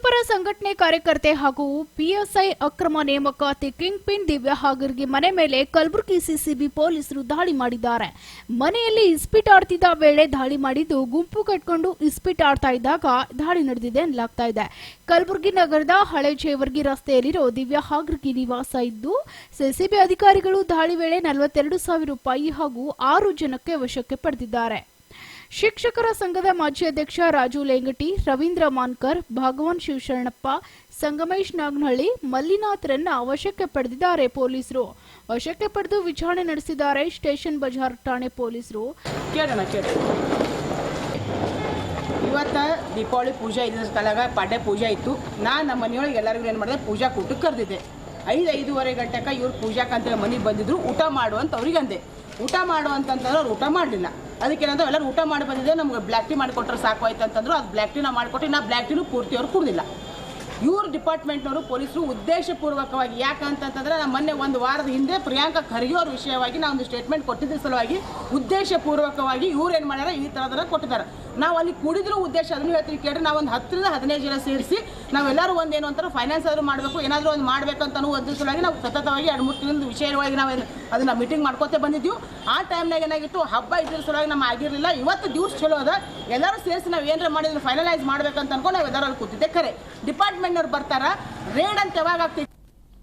ರೈತಪರ ಸಂಘಟನೆ ಕಾರ್ಯಕರ್ತೆ ಹಾಗೂ ಪಿಎಸ್ಐ ಅಕ್ರಮ ನೇಮಕಾತಿ ಕಿಂಗ್ ಪಿನ್ ದಿವ್ಯಾ ಹಾಗರ್ಗೆ ಮನೆ ಮೇಲೆ ಕಲಬುರಗಿ ಸಿಸಿಬಿ ಪೊಲೀಸರು ದಾಳಿ ಮಾಡಿದ್ದಾರೆ. ಮನೆಯಲ್ಲಿ ಇಸ್ಪಿಟ್ ಆಡ್ತಿದ್ದ ವೇಳೆ ದಾಳಿ ಮಾಡಿದ್ದು ಗುಂಪು ಕಟ್ಕೊಂಡು ಇಸ್ಪಿಟ್ ಆಡ್ತಾ ಇದ್ದಾಗ ದಾಳಿ ನಡೆದಿದೆ ಎನ್ನಲಾಗ್ತಾ ಇದೆ. ಕಲಬುರಗಿ ನಗರದ ಹಳೆ ಜೇವರ್ಗಿ ರಸ್ತೆಯಲ್ಲಿರೋ ದಿವ್ಯಾ ಹಾಗರ್ಗಿ ನಿವಾಸ ಇದ್ದು, ಸಿಸಿಬಿ ಅಧಿಕಾರಿಗಳು ದಾಳಿ ವೇಳೆ ನಲವತ್ತೆರಡು ಸಾವಿರ ರೂಪಾಯಿ ಹಾಗೂ ಆರು ಜನಕ್ಕೆ ವಶಕ್ಕೆ ಪಡೆದಿದ್ದಾರೆ. ಶಿಕ್ಷಕರ ಸಂಘದ ಮಾಜಿ ಅಧ್ಯಕ್ಷ ರಾಜು ಲೇಂಗಟಿ, ರವೀಂದ್ರ ಮಾನ್ಕರ್, ಭಗವಾನ್ ಶಿವಶರಣಪ್ಪ, ಸಂಗಮೇಶ್ ನಾಗನಹಳ್ಳಿ, ಮಲ್ಲಿನಾಥ್ರನ್ನ ವಶಕ್ಕೆ ಪಡೆದಿದ್ದಾರೆ ಪೊಲೀಸರು. ವಶಕ್ಕೆ ಪಡೆದು ವಿಚಾರಣೆ ನಡೆಸಿದ್ದಾರೆ ಸ್ಟೇಷನ್ ಬಜಾರ್ ಠಾಣೆ ಪೊಲೀಸರು. ಕೇಳೋಣ ಕೇಳಿ ಇವತ್ತು ದೀಪಾವಳಿ ಪೂಜೆ ಇದ್ದ ಸ್ಥಳಗ ಪಾಡ್ಯ ಪೂಜೆ ಇತ್ತು ನಾನು ನಮ್ಮ ಮನೆಯೊಳಗೆ ಎಲ್ಲರಿಗೂ ಏನು ಮಾಡಿದೆ, ಪೂಜಾ ಕೂಟಕ್ಕೆ ಕರೆದಿದ್ದೆ. ಐದು, ಐದೂವರೆ ಗಂಟೆಗೆ ಇವ್ರು ಪೂಜಾಕ್ಕೆ ಅಂತೇಳಿ ಮನೆಗೆ ಬಂದಿದ್ರು, ಊಟ ಮಾಡು ಅಂತ ಅವ್ರಿಗೆ ಅಂದೆ ಊಟ ಮಾಡು ಅಂತಂತಂದ್ರೆ ಅವ್ರು ಊಟ ಮಾಡಲಿಲ್ಲ. ಅದಕ್ಕೇನಂದ್ರೆ ಎಲ್ಲರೂ ಊಟ ಮಾಡಿ ಬಂದಿದೆ ನಮ್ಗೆ ಬ್ಲ್ಯಾಕ್ ಟೀ ಮಾಡಿಕೊಟ್ರೆ ಸಾಕು ಆಯ್ತು ಅಂತಂದ್ರು. ಅದು ಬ್ಲ್ಯಾಕ್ ಟೀನ ಮಾಡಿಕೊಟ್ಟು ನಾ ಬ್ಲ್ಯಾಕ್ ಟೀನು ಪೂರ್ತಿ ಅವ್ರು ಕುಡ್ದಿಲ್ಲ. ಇವ್ರ ಡಿಪಾರ್ಟ್ಮೆಂಟ್ನವರು ಪೊಲೀಸರು ಉದ್ದೇಶಪೂರ್ವಕವಾಗಿ ಯಾಕಂತಂತಂದ್ರೆ ನಮ್ಮ ಮೊನ್ನೆ ಒಂದು ವಾರದ ಹಿಂದೆ ಪ್ರಿಯಾಂಕಾ ಖರ್ಗೆ ಅವ್ರ ವಿಷಯವಾಗಿ ನಾವು ಒಂದು ಸ್ಟೇಟ್ಮೆಂಟ್ ಕೊಟ್ಟಿದ್ದ ಸಲುವಾಗಿ ಉದ್ದೇಶಪೂರ್ವಕವಾಗಿ ಇವ್ರು ಏನು ಮಾಡ್ಯಾರ ಈ ಥರದರ ಕೊಟ್ಟಿದ್ದಾರೆ. ನಾವು ಅಲ್ಲಿ ಕೂಡಿದ್ರು ಉದ್ದೇಶ ಅದನ್ನು ಹೇಳ್ತೀವಿ ಕೇಳಿ ನಾವು ಒಂದು ಹತ್ತರಿಂದ ಹದಿನೈದು ಜನ ಸೇರಿಸಿ ನಾವೆಲ್ಲರೂ ಒಂದು ಏನು ಅಂತಾರೆ ಫೈನಾನ್ಸ್ ಆದರೂ ಮಾಡಬೇಕು, ಏನಾದರೂ ಒಂದು ಮಾಡಬೇಕು ಅಂತ ಒಂದು ಸಲುವಾಗಿ ನಾವು ಸತತವಾಗಿ ಎರಡು ಮೂರು ತಿಂಗಳ ವಿಷಯವಾಗಿ ನಾವು ಅದನ್ನು ಮೀಟಿಂಗ್ ಮಾಡ್ಕೋತೆ ಬಂದಿದ್ದೀವಿ. ಆ ಟೈಮ್ನಾಗ ಏನಾಗಿತ್ತು, ಹಬ್ಬ ಇದ್ರ ಸಲುವಾಗಿ ನಮ್ಮ ಆಗಿರಲಿಲ್ಲ. ಇವತ್ತು ದಿವ್ಸ ಚಲೋ ಅದ. ಎಲ್ಲರೂ ಸೇರಿಸಿ ನಾವು ಏನಾರ ಮಾಡಿದ್ರೆ ಫೈನಲೈಸ್ ಮಾಡ್ಬೇಕಂತ ಅನ್ಕೊಂಡು ನಾವು ಎಲ್ಲರೂ ಅಲ್ಲಿ ಕೂತಿದ್ದೆ. ಕರೆ ಡಿಪಾರ್ಟ್ಮೆಂಟ್ನವ್ರು ಬರ್ತಾರ ರೇಡ್ ಅಂತ ಯಾವಾಗ ಆಗ್ತೈತಿ